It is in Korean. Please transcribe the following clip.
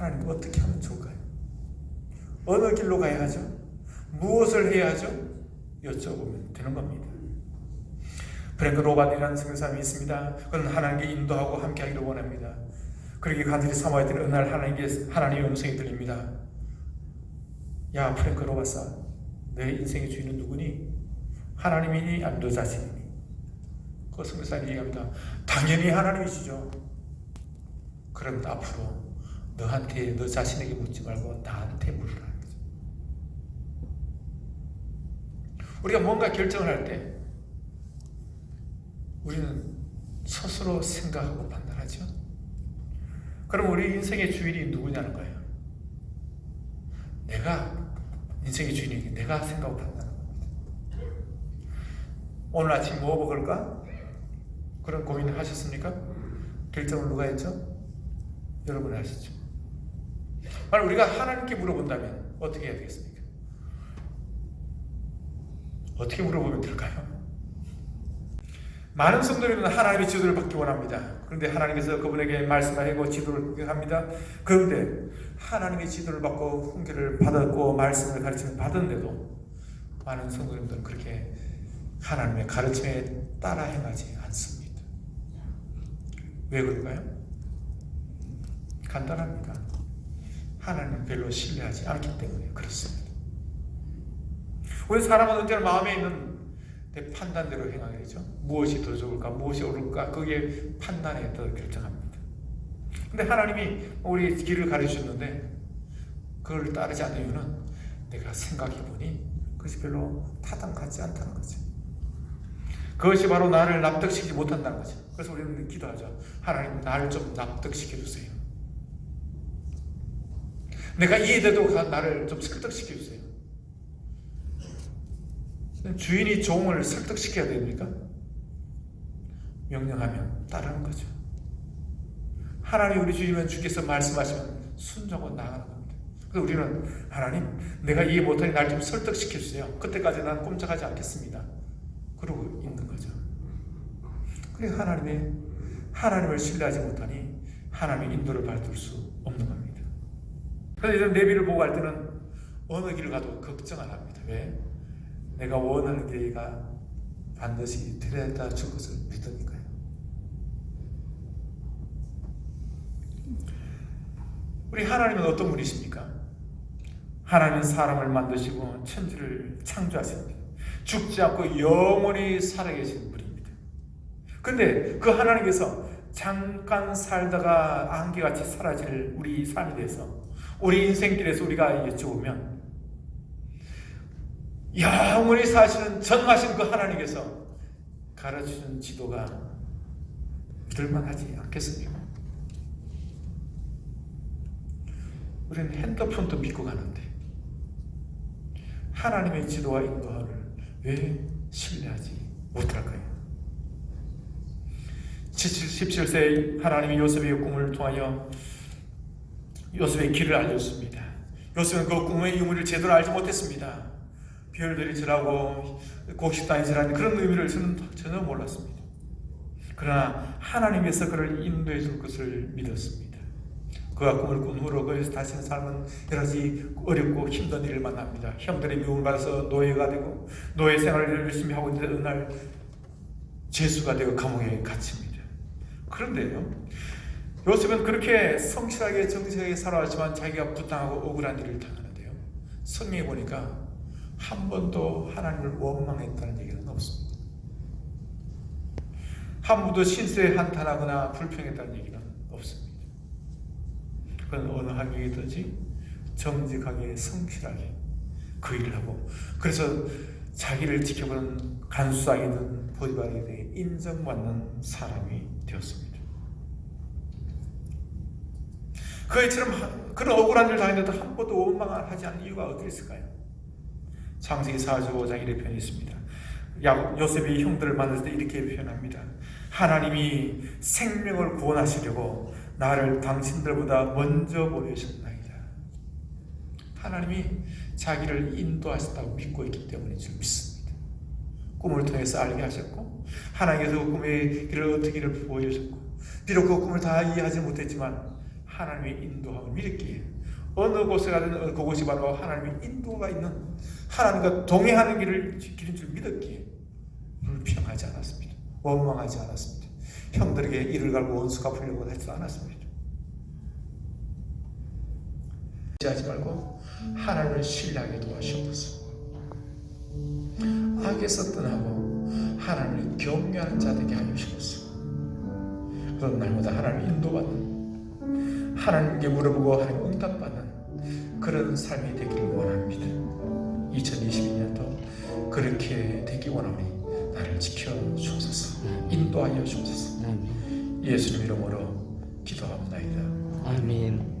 하나님 어떻게 하면 좋을까요? 어느 길로 가야 하죠? 무엇을 해야 하죠? 여쭤보면 되는 겁니다. 프랭크 로반이라는 성사람이 있습니다. 그는 하나님께 인도하고 함께하기를 원합니다. 그렇게 간절히 삼아야 되는 날 하나님께 하나님의 음성이 들립니다. 야 프랭크 로바사, 내 인생의 주인은 누구니? 하나님이니 아니면 너 자신이니? 그 성사람이 얘기합니다. 당연히 하나님이시죠. 그럼 앞으로 너한테 너 자신에게 묻지 말고 나한테 물으라. 우리가 뭔가 결정을 할 때 우리는 스스로 생각하고 판단하죠. 그럼 우리 인생의 주인이 누구냐는 거예요. 내가 인생의 주인이 내가 생각하고 판단하는 겁니다. 오늘 아침 뭐 먹을까? 그런 고민을 하셨습니까? 결정을 누가 했죠? 여러분이 하셨죠. 만약 우리가 하나님께 물어본다면 어떻게 해야 되겠습니까? 어떻게 물어보면 될까요? 많은 성도님은 하나님의 지도를 받기 원합니다. 그런데 하나님께서 그분에게 말씀하고 지도를 합니다. 그런데 하나님의 지도를 받고 훈계를 받았고 말씀을 가르침을 받았는데도 많은 성도님들은 그렇게 하나님의 가르침에 따라 행하지 않습니다. 왜 그럴까요? 간단합니다. 하나님을 별로 신뢰하지 않기 때문에 그렇습니다. 우리 사람은 언제나 마음에 있는 내 판단대로 행하게 되죠. 무엇이 더 좋을까, 무엇이 옳을까, 그게 판단에 따라 결정합니다. 근데 하나님이 우리 길을 가르치셨는데 그걸 따르지 않는 이유는 내가 생각해보니 그것이 별로 타당하지 않다는 거죠. 그것이 바로 나를 납득시키지 못한다는 거죠. 그래서 우리는 기도하죠. 하나님 나를 좀 납득시켜 주세요. 내가 이해돼도 나를 좀 설득시켜 주세요. 주인이 종을 설득시켜야 됩니까? 명령하면 따르는 거죠. 하나님 우리 주님은 주께서 말씀하시면 순종은 나가는 겁니다. 그래서 우리는 하나님 내가 이해 못하니 날 좀 설득시켜 주세요. 그때까지 난 꼼짝하지 않겠습니다. 그러고 있는 거죠. 그래 하나님의 하나님을 신뢰하지 못하니 하나님의 인도를 받을 수 없는 겁니다. 그래서 이런 내비를 보고 할 때는 어느 길을 가도 걱정 안 합니다. 왜? 내가 원하는 길가 반드시 데려다 줄 것을 믿으니까요. 우리 하나님은 어떤 분이십니까? 하나님은 사람을 만드시고 천지를 창조하십니다. 죽지 않고 영원히 살아계신 분입니다. 근데 그 하나님께서 잠깐 살다가 안개같이 사라질 우리 삶에 대해서 우리 인생길에서 우리가 여쭤보면 영원히 사시는 전하신 그 하나님께서 가르치는 지도가 믿을만하지 않겠습니까? 우리는 핸드폰도 믿고 가는데 하나님의 지도와 인도를 왜 신뢰하지 못할까요? 17세 하나님이 요셉의 꿈을 통하여 요셉의 길을 알렸습니다. 요셉은 그 꿈의 의미를 제대로 알지 못했습니다. 별들이 지라고 곡식단이 지라는 그런 의미를 저는 전혀 몰랐습니다. 그러나 하나님께서 그를 인도해 줄 것을 믿었습니다. 그가 꿈을 꾼 후로 거기서 다시는 삶은 여러 가지 어렵고 힘든 일을 만납니다. 형들의 미움을 받아서 노예가 되고 노예 생활을 열심히 하고 있는데 어느 날 죄수가 되고 감옥에 갇힙니다. 그런데요, 요셉은 그렇게 성실하게 정직하게 살아왔지만 자기가 부당하고 억울한 일을 당하는데요. 성경에 보니까 한 번도 하나님을 원망했다는 얘기는 없습니다. 한 번도 신세에 한탄하거나 불평했다는 얘기는 없습니다. 그건 어느 환경이든지 정직하게 성실하게 그 일을 하고 그래서 자기를 지켜보는 간수장이든 보디발에게 인정받는 사람이 되었습니다. 그처럼 그런 억울한 일을 당했는데도 한 번도 원망을 하지 않는 이유가 어디 있을까요? 창세기 45장 이렇게 표현했습니다. 요셉이 형들을 만났을 때 이렇게 표현합니다. 하나님이 생명을 구원하시려고 나를 당신들보다 먼저 보내셨나이다. 하나님이 자기를 인도하셨다고 믿고 있기 때문인 줄 믿습니다. 꿈을 통해서 알게 하셨고 하나님께서 그 꿈의 길을 어떻게를 보여주셨고 비록 그 꿈을 다 이해하지 못했지만 하나님의 인도함을 믿었기에 어느 곳에 가든 어, 그곳이 바로 하나님의 인도가 있는 하나님과 동행하는 길을 길인 줄 믿었기에 불평하지 않았습니다. 원망하지 않았습니다. 형들에게 이를 갈고 원수 갚으려고 하지도 않았습니다. 하지 말고 하나님을 신뢰하게 도와주옵소서. 악에서 떠나고 하나님을 경외하는 자 되게 하여 주옵소서. 그런 날마다 하나님의 인도받는 하나님께 물어보고 하나님 응답받는 그런 삶이 되기를 원합니다. 2022년도 그렇게 되기 원하오니 나를 지켜 주옵소서. 인도하여 주옵소서. 아멘. 예수님 이름으로 기도합니다. 아멘.